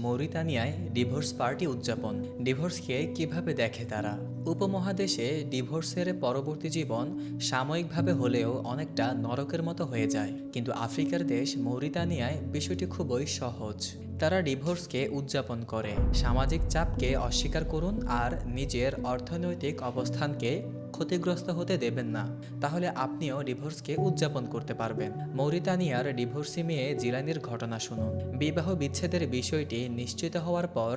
মৌরিতানিয়ায় divorce party উদযাপন। ডিভোর্সকে কীভাবে দেখে তারা? উপমহাদেশে ডিভোর্সের পরবর্তী জীবন সাময়িকভাবে হলেও অনেকটা নরকের মতো হয়ে যায়। কিন্তু আফ্রিকার দেশ মৌরিতানিয়ায় বিষয়টি খুবই সহজ। তারা ডিভোর্সকে উদযাপন করে। সামাজিক চাপকে অস্বীকার করুন আর নিজের অর্থনৈতিক অবস্থানকে ক্ষতিগ্রস্ত হতে দেবেন না। তাহলে আপনিও ডিভোর্সকে উদযাপন করতে পারবেন। মৌরিতানিয়ার ডিভোর্সি মেয়ে জিলানির ঘটনা শুনুন। বিবাহ বিচ্ছেদের বিষয়টি নিশ্চিত হওয়ার পর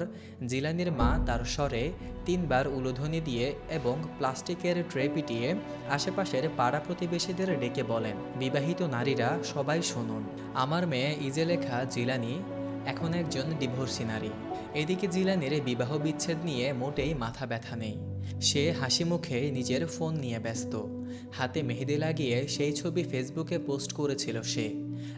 জিলানির মা তার স্বরে তিনবার উলোধ্বনি দিয়ে এবং প্লাস্টিকের ট্রে পিটিয়ে আশেপাশের পাড়া প্রতিবেশীদের ডেকে বলেন, বিবাহিত নারীরা সবাই শুনুন। আমার মেয়ে ইজেলেখা জিলানি এখন একজন ডিভোর্সি নারী। এদিকে জিলানির বিবাহ বিচ্ছেদ নিয়ে মোটেই মাথা ব্যথা নেই। সে হাসি মুখে নিজের ফোন নিয়ে ব্যস্ত। হাতে মেহেদি লাগিয়ে সেই ছবি ফেসবুকে পোস্ট করেছিল সে।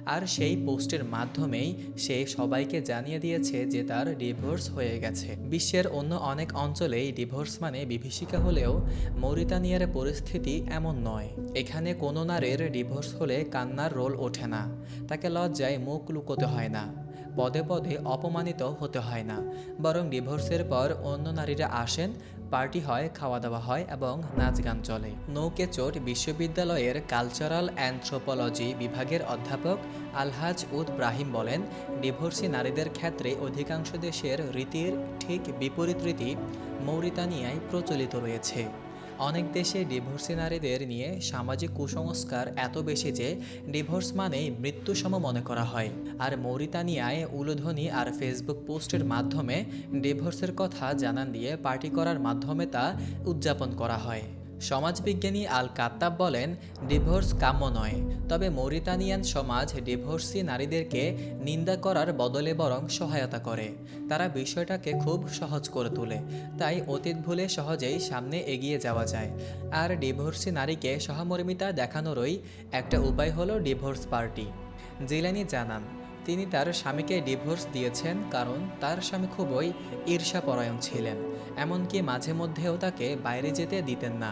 আর সেই পোস্টের মাধ্যমেই সে সবাইকে জানিয়ে দিয়েছে যে তার ডিভোর্স হয়ে গেছে। বিশ্বের অন্য অনেক অঞ্চলেই ডিভোর্স মানে বিভীষিকা হলেও মৌরিতানিয়ার পরিস্থিতি এমন নয়। এখানে কোনো নারীর ডিভোর্স হলে কান্নার রোল ওঠে না। তাকে লজ্জায় মুখ লুকোতে হয় না। পদে পদে অপমানিত হতে হয় না। বরং ডিভোর্সের পর অন্য নারীরা আসেন, পার্টি হয় খাওয়া দাওয়া হয় এবং নাচ গান চলে নৌকেচোট বিশ্ববিদ্যালয়ের কালচারাল অ্যান্থ্রোপোলজি বিভাগের অধ্যাপক আলহাজ উদ ব্রাহিম বলেন, ডিভোর্সি নারীদের ক্ষেত্রে অধিকাংশ দেশের রীতির ঠিক বিপরীত রীতি মৌরিতানিয়ায় প্রচলিত রয়েছে। অনেক দেশে ডিভোর্সি নারীদের নিয়ে সামাজিক কুসংস্কার এত বেশি যে ডিভোর্স মানেই মৃত্যুসম মনে করা হয়। আর মৌরিতানিয়ায় উলোধ্বনি আর ফেসবুক পোস্টের মাধ্যমে ডিভোর্সের কথা জানান দিয়ে পার্টি করার মাধ্যমে তা উদযাপন করা হয়। সমাজবিজ্ঞানী আল কাত্তাব বলেন, ডিভোর্স কাম্য নয়। তবে মৌরিতানিয়ান সমাজ ডিভোর্সি নারীদেরকে নিন্দা করার বদলে বরং সহায়তা করে। তারা বিষয়টাকে খুব সহজ করে তোলে। তাই অতীত ভুলে সহজেই সামনে এগিয়ে যাওয়া যায়। আর ডিভোর্সি নারীকে সহমর্মিতা দেখানোরই একটা উপায় হলো ডিভোর্স পার্টি। জিলানি জানান তিনি তার স্বামীকে ডিভোর্স দিয়েছেন কারণ তার স্বামী খুবই ঈর্ষাপরায়ণ ছিলেন, এমনকি মাঝে মধ্যেও তাকে বাইরে যেতে দিতেন না।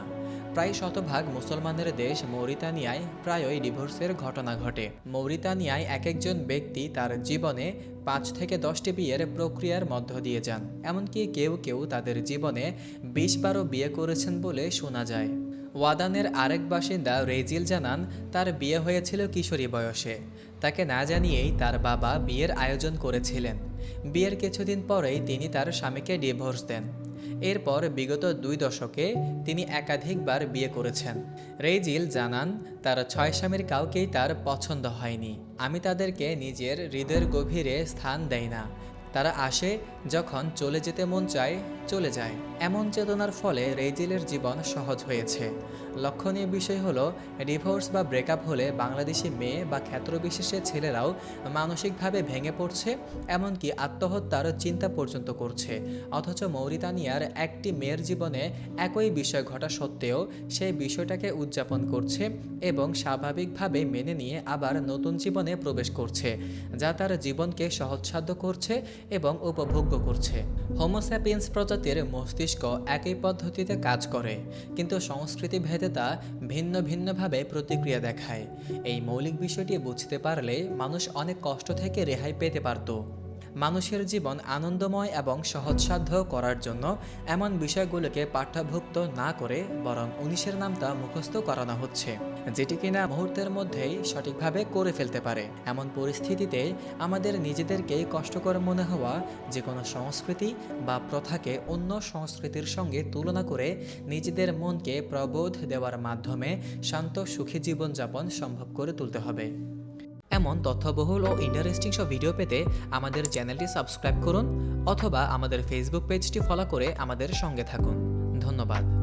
প্রায় শতভাগ মুসলমানের দেশ মৌরিতানিয়ায় প্রায়ই ডিভোর্সের ঘটনা ঘটে। মৌরিতানিয়ায় এক একজন ব্যক্তি তার জীবনে পাঁচ থেকে দশটি বিয়ের প্রক্রিয়ার মধ্য দিয়ে যান, এমনকি কেউ কেউ তাদের জীবনে বিশ বারও বিয়ে করেছেন বলে শোনা যায়। ওয়াদানের আরেক বাসিন্দা রেজিল জানান, তার বিয়ে হয়েছিল কিশোরী বয়সে। তাকে না জানিয়েই তার বাবা বিয়ের আয়োজন করেছিলেন। বিয়ের কিছুদিন পরেই তিনি তার স্বামীকে ডিভোর্স দেন। এরপর বিগত দুই দশকে তিনি একাধিকবার বিয়ে করেছেন। রেজিল জানান, তার ছয় স্বামীর কাউকেই তার পছন্দ হয়নি। আমি তাদেরকে নিজের হৃদয়ের গভীরে স্থান দেই না। তারা আসে যখন চলে যেতে মন চায়, চলে যায়। এমন চেতনার ফলে রেজিলের জীবন সহজ হয়েছে। লক্ষণীয় বিষয় হলো, ডিভোর্স বা ব্রেকআপ হলে বাংলাদেশি মেয়ে বা ক্ষেত্রবিশেষে ছেলেরাও মানসিকভাবে ভেঙে পড়ছে, এমনকি আত্মহত্যার চিন্তা পর্যন্ত করছে। অথচ মৌরিতানিয়ার একটি মেয়ের জীবনে একই বিষয় ঘটা সত্ত্বেও সেই বিষয়টাকে উদযাপন করছে এবং স্বাভাবিকভাবে মেনে নিয়ে আবার নতুন জীবনে প্রবেশ করছে, যা তার জীবনকে সহজসাধ্য করছে এবং উপভোগ্য করছে। হোমোস্যাপিয়েন্স প্রজাতির মস্তিষ্ক একই পদ্ধতিতে কাজ করে, কিন্তু সংস্কৃতি ভেদে তা ভিন্ন ভিন্নভাবে প্রতিক্রিয়া দেখায়। এই মৌলিক বিষয়টি বুঝতে পারলে মানুষ অনেক কষ্ট থেকে রেহাই পেতে পারত। মানুষের জীবন আনন্দময় এবং সহজসাধ্য করার জন্য এমন বিষয়গুলোকে পাঠ্যভুক্ত না করে বরং উনিশের নামটা মুখস্থ করানো হচ্ছে, যেটি কিনা মুহূর্তের মধ্যেই সঠিকভাবে করে ফেলতে পারে। এমন পরিস্থিতিতে আমাদের নিজেদেরকেই কষ্টকর মনে হওয়া যে কোনো সংস্কৃতি বা প্রথাকে অন্য সংস্কৃতির সঙ্গে তুলনা করে নিজেদের মনকে প্রবোধ দেওয়ার মাধ্যমে শান্ত সুখী জীবনযাপন সম্ভব করে তুলতে হবে। এমন তথ্যবহুল ও ইন্টারেস্টিং সব ভিডিও পেতে আমাদের চ্যানেলটি সাবস্ক্রাইব করুন অথবা আমাদের ফেসবুক পেজটি ফলো করে আমাদের সঙ্গে থাকুন। ধন্যবাদ।